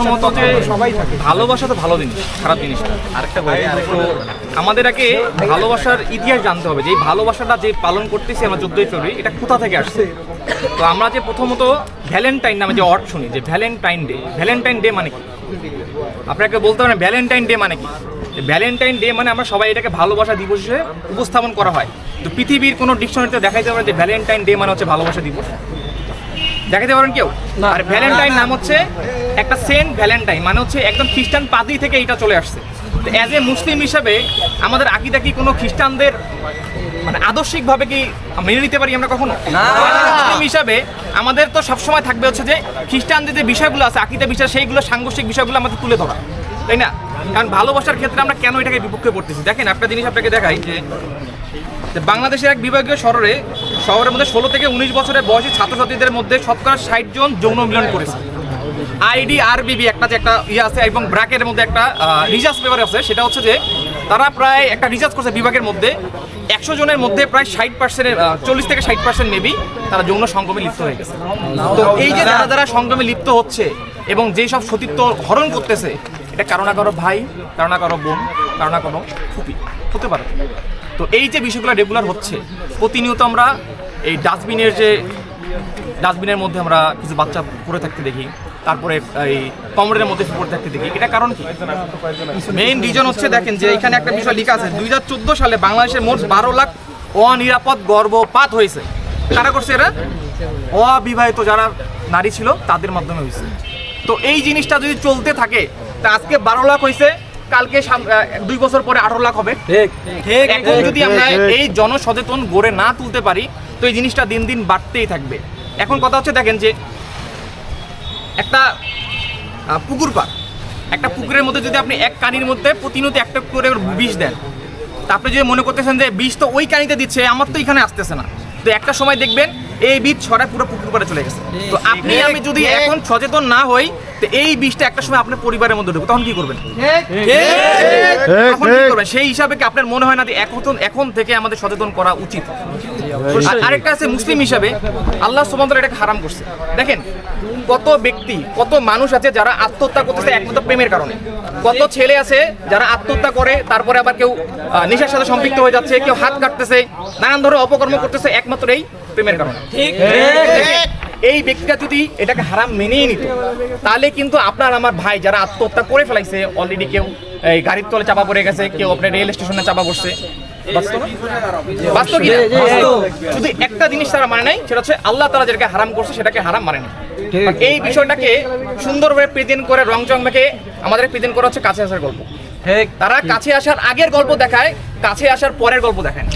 প্রথমত যে সবাই ভালোবাসা তো ভালো জিনিস খারাপ জিনিস না। আরেকটা তো আমাদের আগে ভালোবাসার ইতিহাস জানতে হবে। যে এই ভালোবাসাটা যে পালন করতেছি আমরা চোদ্দই ফেব্রুয়ারি এটা কোথা থেকে আসছে? তো আমরা যে প্রথমত ভ্যালেন্টাইন নামে যে অর্থ শুনি যে ভ্যালেন্টাইন ডে ভ্যালেন্টাইন ডে মানে কি? আপনাকে বলতে পারেন ভ্যালেন্টাইন ডে মানে কি? ভ্যালেন্টাইন ডে মানে আমরা সবাই এটাকে ভালোবাসা দিবস হিসেবে উপস্থাপন করা হয়। তো পৃথিবীর কোনো ডিকশনারিতে দেখাইতে পারেন যে ভ্যালেন্টাইন ডে মানে হচ্ছে ভালোবাসা দিবস। দেখাতে পারেন কেউ? আর ভ্যালেন্টাইন নাম হচ্ছে একটা সেন্ট ভ্যালেন্টাইন মানে হচ্ছে একদম খ্রিস্টান পাদি থেকে এটা চলে আসছে। তো অ্যাজ এ মুসলিম হিসাবে আমাদের আকিদা কি কোনো খ্রিস্টানদের মানে আদর্শিকভাবে কি মেনে নিতে পারি আমরা কখনো? মুসলিম হিসাবে আমাদের তো সবসময় থাকবে হচ্ছে যে খ্রিস্টানদের যে বিষয়গুলো আছে আকিদা বিষয় সেইগুলো সাংঘর্ষিক বিষয়গুলো আমাদের তুলে ধরা। তাই না? কারণ ভালোবাসার ক্ষেত্রে আমরা কেন এটাকে বিপক্ষে পড়তেছি? দেখেন একটা জিনিস আপনাকে দেখাই যে যে বাংলাদেশের এক বিভাগীয় শহরে শহরের মধ্যে ষোলো থেকে উনিশ বছরের বয়সী ছাত্রছাত্রীদের মধ্যে শতকরা ষাট জন যৌন মিলন করেছে। আইডি আর বিবি একটা যে একটা ইয়ে আছে এবং ব্র্যাকের মধ্যে একটা রিসার্চ পেপার আছে। সেটা হচ্ছে যে তারা প্রায় একটা রিসার্চ করছে বিভাগের মধ্যে। একশো জনের মধ্যে প্রায় ষাট পার্সেন্টের চল্লিশ থেকে ষাট পার্সেন্ট মেবি তারা যৌন সঙ্গমে লিপ্ত হয়ে গেছে। তো এই যে যারা যারা সঙ্গমে লিপ্ত হচ্ছে এবং যেই সব সতীত্ব হরণ করতেছে, এটা কারও না কারও ভাই, কারও না কারও বোন, কারও না কারও ফুপি, হতে পারে। তো এই যে বিষয়গুলো রেগুলার হচ্ছে, প্রতিনিয়ত আমরা এই ডাস্টবিনের যে, ডাস্টবিনের মধ্যে আমরা কিছু বাচ্চা পড়ে থাকতে দেখি। তারপরে এই কমরের মধ্যে পড়ে থাকতে দেখি। এটা কারণ কি? মেইন রিজন হচ্ছে দেখেন যে এখানে একটা বিষয় লেখা আছে দুই সালে বাংলাদেশের মোট বারো লাখ অনিরাপদ গর্ভপাত হয়েছে। কারা করছে এরা? অবিবাহিত যারা নারী ছিল তাদের মাধ্যমে হয়েছে। তো এই জিনিসটা যদি চলতে থাকে তা আজকে বারো লাখ হয়েছে কালকে দুই বছর পরে আঠারো লাখ হবে। ঠিক এখন যদি আমরা এই জনসচেতন গড়ে না তুলতে পারি তো এই জিনিসটা দিন দিন বাড়তেই থাকবে। এখন কথা হচ্ছে দেখেন যে একটা পুকুর পার একটা পুকুরের মধ্যে যদি আপনি এক কানির মধ্যে প্রতিনিয়ত একটা করে বিষ দেন, তা আপনি যদি মনে করতেছেন যে বিষ তো ওই কানিতে দিচ্ছে, আমার তো এখানে আসতেছে না। তো একটা সময় দেখবেন এই বীজ ছড়ায় পুরো পুকুর পাড়ে চলে গেছে। তো আপনি আমি যদি এখন সচেতন না হই তো এই বিষটা একটা সময় আপনার পরিবারের মধ্যে ঢুকবে। তখন কি করবেন? তখন কি করবেন? সেই হিসাবে কি আপনার মনে হয় না যে এখন এখন থেকে আমাদের সচেতন করা উচিত? আরেকটা আছে মুসলিম হিসাবে আল্লাহ সুবহানাহু এটাকে হারাম করছে। দেখেন কত ব্যক্তি কত মানুষ আছে যারা আত্মহত্যা করতেছে একমাত্র প্রেমের কারণে। কত ছেলে আছে যারা আত্মহত্যা করে তারপরে আবার কেউ আহ, নেশার সাথে সম্পৃক্ত হয়ে যাচ্ছে কেউ হাত কাটতেছে নানান ধরনের অপকর্ম করতেছে একমাত্র এই প্রেমের কারণে। ঠিক। এই ব্যক্তিটা যদি এটাকে হারাম মেনেই নিত তাহলে কিন্তু আপনার আমার ভাই যারা আত্মহত্যা করে ফেলাইছে অলরেডি কেউ এই গাড়ির তলে চাপা পড়ে গেছে কেউ আপনার রেল স্টেশনে চাপা পড়ছে বাস্তব না? বাস্তব কি না? শুধু একটা জিনিস তারা মানে নাই সেটা হচ্ছে আল্লাহ তারা যেটাকে হারাম করছে সেটাকে হারাম মানে না এই বিষয়টাকে সুন্দরভাবে প্রেজেন্ট করে রং চং মেখে আমাদের প্রেজেন্ট করা হচ্ছে কাছে আসার গল্প। তারা কাছে আসার আগের গল্প দেখায় কাছে আসার পরের গল্প দেখায়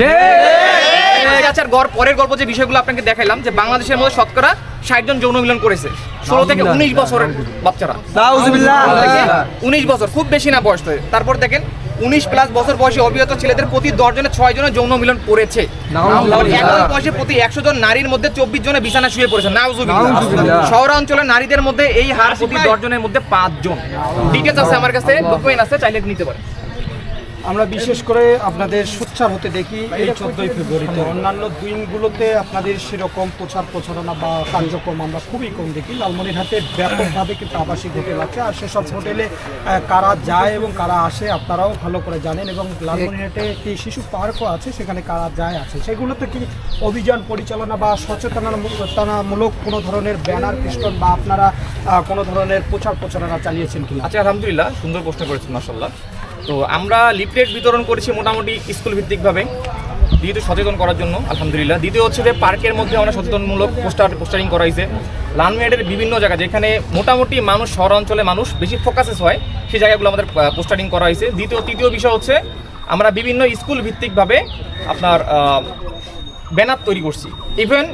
আসার গড় পরের গল্প যে বিষয়গুলো আপনাকে দেখাইলাম যে বাংলাদেশের মধ্যে শতকরা ষাট জন যৌন মিলন করেছে। ষোলো থেকে উনিশ বছরের বাচ্চারা। উনিশ বছর খুব বেশি না বয়স। তারপর দেখেন উনিশ প্লাস বছর বয়সী অবিহত ছেলেদের প্রতি দশ জনে ছয় জনের যৌন মিলন করেছে। একই বয়সে প্রতি একশো জন নারীর মধ্যে চব্বিশ জনে বিছানা শুয়ে পড়েছে। নাউজুবিল্লাহ। শহরাঞ্চলের নারীদের মধ্যে এই হার প্রতি দশ জনের মধ্যে পাঁচ জন ডিটেলস আছে আমার কাছে ডকুমেন্ট আছে চাইলে নিতে পারেন। আমরা বিশেষ করে আপনাদের সোচ্চার হতে দেখি এই চোদ্দই ফেব্রুয়ারিতে। অন্যান্য দিনগুলোতে আপনাদের সেরকম প্রচার প্রচারণা বা কার্যক্রম আমরা খুবই কম দেখি। লালমনিরহাটে ব্যাপকভাবে কিন্তু আবাসিক হোটেল আছে আর সেসব হোটেলে কারা যায় এবং কারা আসে আপনারাও ভালো করে জানেন এবং লালমনিরহাটে একটি শিশু পার্কও আছে, সেখানে কারা যায় আছে সেগুলোতে কি অভিযান পরিচালনা বা সচেতনতামূলক কোনো ধরনের ব্যানার, পিস্টন বা আপনারা কোনো ধরনের প্রচার প্রচারণা চালিয়েছেন কিনা? আচ্ছা আলহামদুলিল্লাহ, সুন্দর প্রশ্ন করেছেন মাসাল্লাহ তো আমরা লিফলেট বিতরণ করেছি মোটামুটি স্কুল ভিত্তিকভাবে দ্বিতীয় সচেতন করার জন্য, আলহামদুলিল্লাহ। দ্বিতীয় হচ্ছে যে পার্কের মধ্যে আমরা সচেতনমূলক পোস্টার, পোস্টারিং করা হয়েছে। লালমেয়ারের বিভিন্ন জায়গা, যেখানে মোটামুটি মানুষ শহরাঞ্চলে মানুষ বেশি ফোকাসেস হয়, সেই জায়গাগুলো আমাদের পোস্টারিং করা হয়েছে। দ্বিতীয়, তৃতীয় বিষয় হচ্ছে আমরা বিভিন্ন স্কুল ভিত্তিকভাবে আপনার ব্যানার তৈরি করছি। ইভেন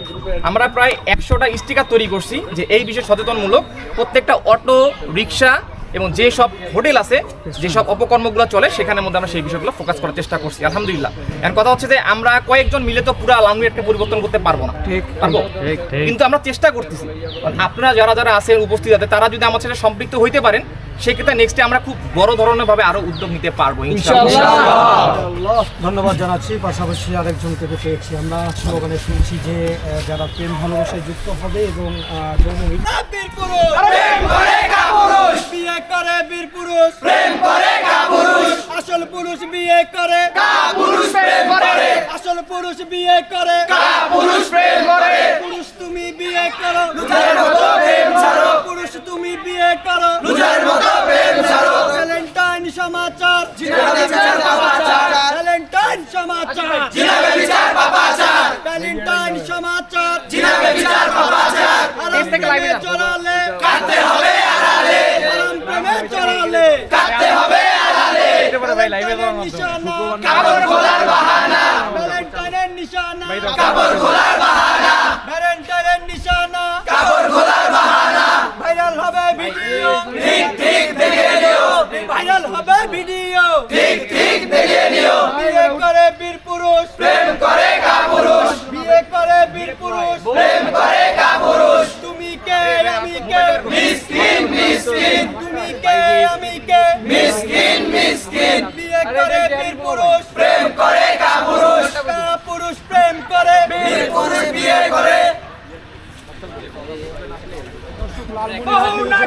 আমরা প্রায় একশোটা স্টিকার তৈরি করছি যে এই বিষয়ে সচেতনমূলক প্রত্যেকটা অটো, রিক্সা এবং যে সব হোটেল আছে যে সব অপকর্মগুলো চলে সেখানের মধ্যে আমরা সেই বিষয়গুলো ফোকাস করার চেষ্টা করছি আলহামদুলিল্লাহ। এখন কথা হচ্ছে যে আমরা কয়েকজন মিলে তো পুরো লালমিয়ারকে পরিবর্তন করতে পারব না। ঠিক পারব? কিন্তু আমরা চেষ্টা করতেছি। আপনারা যারা যারা আছেন উপস্থিত আছে তারা যদি আমার সাথে সম্পৃক্ত হইতে পারেন সেক্ষেত্রে নেক্সটে আমরা খুব বড় ধরনের ভাবে আরও উদ্যোগ নিতে পারব ধন্যবাদ জানাচ্ছি। পাশাপাশি আরেকজন থেকে পেয়েছি আমরা স্লোগানে শুনছি যে যারা প্রেম ভালোবাসায় যুক্ত হবে এবং যৌন পুরুষ প্রেম করে কা পুরুষ। আসল পুরুষ বিয়ে করে। কা পুরুষ প্রেম করে। আসল পুরুষ বিয়ে করে। কা প্রেম কাপড় খোলার বাহানা। ভ্যালেন্টাইনের নিশানা। কাপড় খোলার বাহানা। ভাইরাল হবে ভিডিও। ঠিক ঠিক দেখে নিও। ভাইরাল হবে ভিডিও। ঠিক ঠিক দেখে নিও। বিয়ে করে বীর পুরুষ। প্রেম করে কাপুরুষ। বিয়ে করে বীর পুরুষ। প্রেম করে কাপুরুষ। তুমি কে আমি কে? মিসকিন মিসকিন। তুমি কে আমি কে? মিসকিন মিসকিন। বিয়ে করে বীর পুরুষ প্রেম করে কাপুরুষ কাপুরুষ প্রেম করে বীর পুরুষ বিয়ে করে। বহু না